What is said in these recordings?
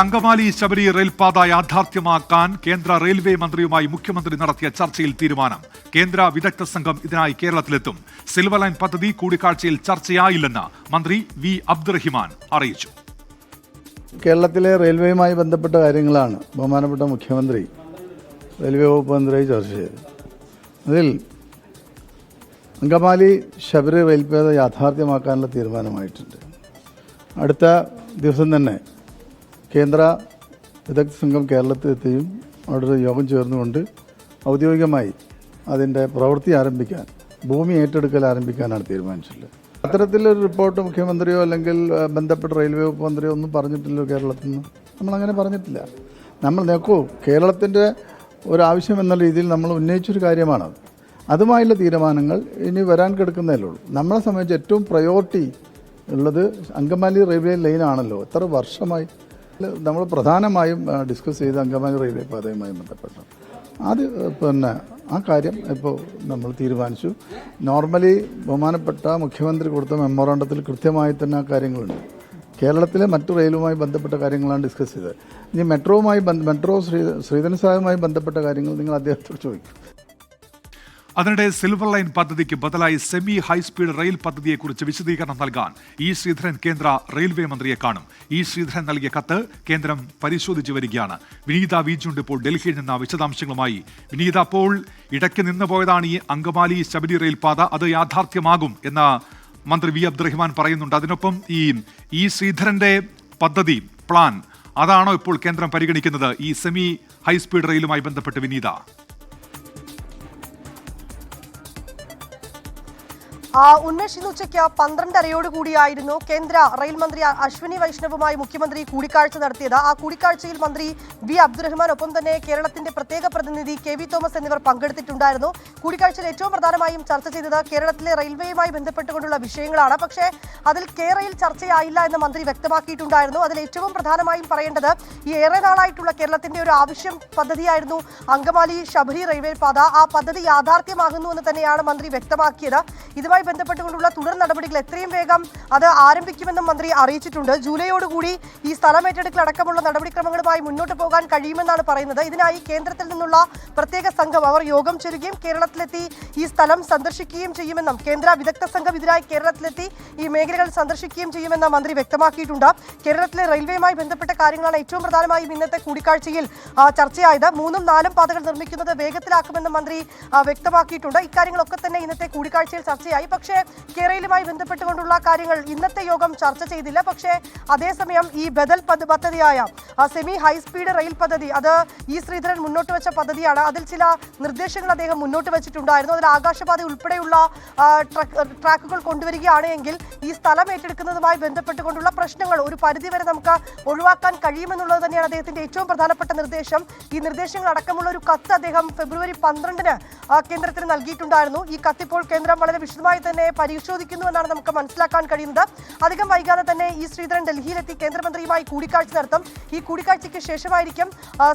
അങ്കമാലി ശബരി റെയിൽപാത യാഥാർത്ഥ്യമാക്കാൻ കേന്ദ്ര റെയിൽവേ മന്ത്രിയുമായി മുഖ്യമന്ത്രി നടത്തിയ ചർച്ചയിൽ തീരുമാനം. കേന്ദ്ര വിദഗ്ധ സംഘം ഇതിനായി കേരളത്തിലെത്തും. സിൽവർ ലൈൻ പദ്ധതി കൂടിക്കാഴ്ചയിൽ ചർച്ചയായില്ലെന്ന് മന്ത്രി വി അബ്ദുറഹിമാൻ അറിയിച്ചു. കേരളത്തിലെ റെയിൽവേയുമായി ബന്ധപ്പെട്ട കാര്യങ്ങളാണ് ബഹുമാനപ്പെട്ട മുഖ്യമന്ത്രി റെയിൽവേ വകുപ്പ് മന്ത്രിയായി ചർച്ച ചെയ്തത്. അതിൽ അങ്കമാലി ശബരി റെയിൽപാത യാഥാർത്ഥ്യമാക്കാനുള്ള തീരുമാനമായിട്ടുണ്ട്. അടുത്ത ദിവസം തന്നെ കേന്ദ്ര വിദഗ്ധ സംഘം കേരളത്തിലെത്തുകയും അവിടെ ഒരു യോഗം ചേർന്നുകൊണ്ട് ഔദ്യോഗികമായി അതിന്റെ പ്രവൃത്തി ആരംഭിക്കാൻ ഭൂമി ഏറ്റെടുക്കൽ ആരംഭിക്കാനാണ് തീരുമാനിച്ചിട്ടുള്ളത്. അത്തരത്തിലൊരു റിപ്പോർട്ട് മുഖ്യമന്ത്രിയോ അല്ലെങ്കിൽ ബന്ധപ്പെട്ട റെയിൽവേ വകുപ്പ് മന്ത്രിയോ ഒന്നും പറഞ്ഞിട്ടില്ലല്ലോ കേരളത്തിൽ നിന്ന്. നമ്മളങ്ങനെ പറഞ്ഞിട്ടില്ല. നമ്മൾ നോക്കൂ കേരളത്തിന്റെ ഒരാവശ്യം എന്ന രീതിയിൽ നമ്മൾ ഉന്നയിച്ചൊരു കാര്യമാണ് അതുമായുള്ള തീരുമാനങ്ങൾ ഇനി വരാൻ കിടക്കുന്നതേ ഉള്ളൂ. നമ്മളെ സംബന്ധിച്ച് ഏറ്റവും പ്രയോറിറ്റി ഉള്ളത് അങ്കമാലി റെയിൽവേ ലൈനാണല്ലോ എത്ര വർഷമായി നമ്മൾ പ്രധാനമായും ഡിസ്കസ് ചെയ്ത റെയിൽവേ പാതയുമായി ബന്ധപ്പെട്ട. അത് പിന്നെ ആ കാര്യം ഇപ്പോൾ നമ്മൾ തീരുമാനിച്ചു. നോർമലി ബഹുമാനപ്പെട്ട മുഖ്യമന്ത്രി കൊടുത്ത മെമ്മോറാണ്ടത്തിൽ കൃത്യമായി തന്നെ ആ കാര്യങ്ങളുണ്ട്. കേരളത്തിലെ മറ്റു റെയിലുമായി ബന്ധപ്പെട്ട കാര്യങ്ങളാണ് ഡിസ്കസ് ചെയ്തത്. ഇനി മെട്രോവുമായി ബന്ധ- മെട്രോ ശ്രീ ശ്രീധരൻ സാറുമായി ബന്ധപ്പെട്ട കാര്യങ്ങൾ നിങ്ങൾ അദ്ദേഹത്തോട് ചോദിക്കും. അതിനിടെ സിൽവർ ലൈൻ പദ്ധതിക്ക് ബദലായി സെമി ഹൈസ്പീഡ് റെയിൽ പദ്ധതിയെക്കുറിച്ച് വിശദീകരണം നൽകാൻ ഇ ശ്രീധരൻ കേന്ദ്ര റെയിൽവേ മന്ത്രിയെ കാണും. ഇ ശ്രീധരൻ നൽകിയ കത്ത് കേന്ദ്രം പരിശോധിച്ചു വരികയാണ്. വിനീത വീജുണ്ട് ഇപ്പോൾ ഡൽഹിയിൽ നിന്ന് വിശദാംശങ്ങളുമായി. വിനീത അപ്പോൾ ഇടയ്ക്ക് നിന്ന് പോയതാണ് ഈ അങ്കമാലി ശബരി റെയിൽ പാത അത് യാഥാർത്ഥ്യമാകും എന്ന മന്ത്രി വി അബ്ദുറഹിമാൻ പറയുന്നുണ്ട്. അതിനൊപ്പം ഈ ഇ ശ്രീധരന്റെ പദ്ധതി പ്ലാൻ അതാണോ ഇപ്പോൾ കേന്ദ്രം പരിഗണിക്കുന്നത്? ഈ സെമി ഹൈസ്പീഡ് റെയിലുമായി ബന്ധപ്പെട്ട് വിനീത. ആ, ഉന്മേഷ് ഇന്ന് ഉച്ചയ്ക്ക് പന്ത്രണ്ടരയോട് കൂടിയായിരുന്നു കേന്ദ്ര റെയിൽ മന്ത്രി അശ്വിനി വൈഷ്ണവുമായി മുഖ്യമന്ത്രി കൂടിക്കാഴ്ച നടത്തിയത്. ആ കൂടിക്കാഴ്ചയിൽ മന്ത്രി വി. അബ്ദുറഹ്മാൻ ഒപ്പം തന്നെ കേരളത്തിന്റെ പ്രത്യേക പ്രതിനിധി കെ വി തോമസ് എന്നിവർ പങ്കെടുത്തിട്ടുണ്ടായിരുന്നു. കൂടിക്കാഴ്ചയിൽ ഏറ്റവും പ്രധാനമായും ചർച്ച ചെയ്തത് കേരളത്തിലെ റെയിൽവേയുമായി ബന്ധപ്പെട്ടുകൊണ്ടുള്ള വിഷയങ്ങളാണ്. പക്ഷേ അതിൽ കെ റെയിൽ ചർച്ചയായില്ല എന്ന് മന്ത്രി വ്യക്തമാക്കിയിട്ടുണ്ടായിരുന്നു. അതിൽ ഏറ്റവും പ്രധാനമായും പറയേണ്ടത് ഈ ഏറെ നാളായിട്ടുള്ള കേരളത്തിന്റെ ഒരു ആവശ്യം പദ്ധതിയായിരുന്നു അങ്കമാലി ശബരി റെയിൽവേ പാത. ആ പദ്ധതി യാഥാർത്ഥ്യമാകുന്നു എന്ന് തന്നെയാണ് മന്ത്രി വ്യക്തമാക്കിയത്. ഇതുമായി ബന്ധപ്പെട്ടുകൊണ്ടുള്ള തുടർ നടപടികൾ എത്രയും വേഗം അത് ആരംഭിക്കുമെന്നും മന്ത്രി അറിയിച്ചിട്ടുണ്ട്. ജൂലൈയോടുകൂടി ഈ സ്ഥലം ഏറ്റെടുക്കൽ അടക്കമുള്ള നടപടിക്രമങ്ങളുമായി മുന്നോട്ട് പോകാൻ കഴിയുമെന്നാണ് പറയുന്നത്. ഇതിനായി കേന്ദ്രത്തിൽ നിന്നുള്ള പ്രത്യേക സംഘം അവർ യോഗം ചേരുകയും കേരളത്തിലെത്തി ഈ സ്ഥലം സന്ദർശിക്കുകയും ചെയ്യുമെന്നും കേന്ദ്ര വിദഗ്ധ സംഘം ഇതിനായി കേരളത്തിലെത്തി ഈ മേഖലകൾ സന്ദർശിക്കുകയും ചെയ്യുമെന്ന് മന്ത്രി വ്യക്തമാക്കിയിട്ടുണ്ട്. കേരളത്തിലെ റെയിൽവേയുമായി ബന്ധപ്പെട്ട കാര്യങ്ങളാണ് ഏറ്റവും പ്രധാനമായും ഇന്നത്തെ കൂടിക്കാഴ്ചയിൽ ചർച്ചയായത്. മൂന്നും നാലും പാതകൾ നിർമ്മിക്കുന്നത് വേഗത്തിലാക്കുമെന്ന് മന്ത്രി വ്യക്തമാക്കിയിട്ടുണ്ട്. ഇക്കാര്യങ്ങളൊക്കെ തന്നെ ഇന്നത്തെ കൂടിക്കാഴ്ചയിൽ ചർച്ചയായി. പക്ഷേ കേരളയുമായി ബന്ധപ്പെട്ടുകൊണ്ടുള്ള കാര്യങ്ങൾ ഇന്നത്തെ യോഗം ചർച്ച ചെയ്തില്ല. പക്ഷേ അതേസമയം ഈ ബദൽ പദ്ധ- പദ്ധതിയായ സെമി ഹൈസ്പീഡ് റെയിൽ പദ്ധതി അത് ഈ ശ്രീധരൻ മുന്നോട്ട് വെച്ച പദ്ധതിയാണ്. അതിൽ ചില നിർദ്ദേശങ്ങൾ അദ്ദേഹം മുന്നോട്ട് വെച്ചിട്ടുണ്ടായിരുന്നു. അതിൽ ആകാശപാത ഉൾപ്പെടെയുള്ള ട്രാക്കുകൾ കൊണ്ടുവരികയാണ് എങ്കിൽ ഈ സ്ഥലം ഏറ്റെടുക്കുന്നതുമായി ബന്ധപ്പെട്ടുകൊണ്ടുള്ള പ്രശ്നങ്ങൾ ഒരു പരിധിവരെ നമുക്ക് ഒഴിവാക്കാൻ കഴിയുമെന്നുള്ളത് തന്നെയാണ് അദ്ദേഹത്തിന്റെ ഏറ്റവും പ്രധാനപ്പെട്ട നിർദ്ദേശം. ഈ നിർദ്ദേശങ്ങൾ അടക്കമുള്ള ഒരു കത്ത് അദ്ദേഹം ഫെബ്രുവരി പന്ത്രണ്ടിന് കേന്ദ്രത്തിന് നൽകിയിട്ടുണ്ടായിരുന്നു. ഈ കത്തിപ്പോൾ കേന്ദ്രം വളരെ വിശദമായി തന്നെ പരിശോധിക്കുന്നു എന്നാണ് നമുക്ക് മനസ്സിലാക്കാൻ കഴിയുന്നത്. അധികം വൈകാതെ തന്നെ ഈ ശ്രീധരൻ ഡൽഹിയിലെത്തി കേന്ദ്രമന്ത്രിയുമായി കൂടിക്കാഴ്ച നടത്തും. ഈ കൂടിക്കാഴ്ചയ്ക്ക് ശേഷമായിരിക്കും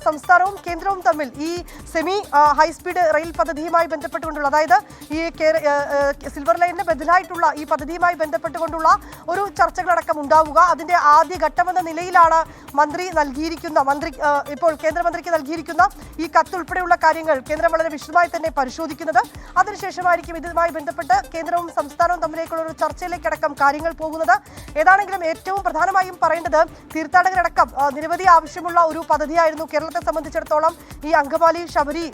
സംസ്ഥാനവും കേന്ദ്രവും തമ്മിൽ ഈ സെമി ഹൈസ്പീഡ് റെയിൽ പദ്ധതിയുമായി ബന്ധപ്പെട്ടുകൊണ്ടുള്ള അതായത് ഈ സിൽവർ ലൈനിന് ബദലായിട്ടുള്ള ഈ പദ്ധതിയുമായി ബന്ധപ്പെട്ടുകൊണ്ടുള്ള ഒരു ചർച്ചകളടക്കം ഉണ്ടാവുക. അതിന്റെ ആദ്യ ഘട്ടമെന്ന നിലയിലാണ് മന്ത്രി നൽകിയിരിക്കുന്ന മന്ത്രി ഇപ്പോൾ കേന്ദ്രമന്ത്രിക്ക് നൽകിയിരിക്കുന്ന ഈ കത്ത് ഉൾപ്പെടെയുള്ള കാര്യങ്ങൾ കേന്ദ്രം വളരെ വിശദമായി തന്നെ പരിശോധിക്കുന്നത്. അതിനുശേഷമായിരിക്കും ഇതുമായി ബന്ധപ്പെട്ട് കേന്ദ്രവും സംസ്ഥാനവും തമ്മിലേക്കുള്ള ഒരു ചർച്ചയിലേക്കടക്കം കാര്യങ്ങൾ പോകുന്നത്. ഏതാണെങ്കിലും ഏറ്റവും പ്രധാനമായും പറയേണ്ടത് തീർത്ഥാടകരടക്കം നിരവധി ആവശ്യമുള്ള ഒരു പദ്ധതിയായിരുന്നു കേരളത്തെ സംബന്ധിച്ചിടത്തോളം ഈ അങ്കമാലി ശബരി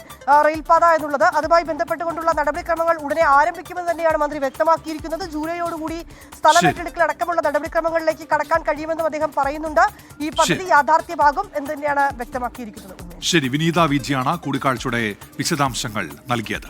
റെയിൽപാത എന്നുള്ളത്. അതുമായി ബന്ധപ്പെട്ടുകൊണ്ടുള്ള നടപടിക്രമങ്ങൾ ഉടനെ ആരംഭിക്കുമെന്ന് തന്നെയാണ് മന്ത്രി വ്യക്തമാക്കിയിരിക്കുന്നത്. ജൂലൈയോടുകൂടി സ്ഥലം. ഏറ്റെടുക്കൽ അടക്കമുള്ള നടപടിക്രമങ്ങളിലേക്ക് കടക്കാൻ കഴിയുമെന്നും അദ്ദേഹം പറയുന്നുണ്ട്. ഈ പദ്ധതി യാഥാർത്ഥ്യമാകും എന്ന് തന്നെയാണ് വ്യക്തമാക്കിയിരിക്കുന്നത്. ശരി വിനീത വിജിയാണ് കൂടിക്കാഴ്ചയുടെ വിശദാംശങ്ങൾ നൽകിയത്.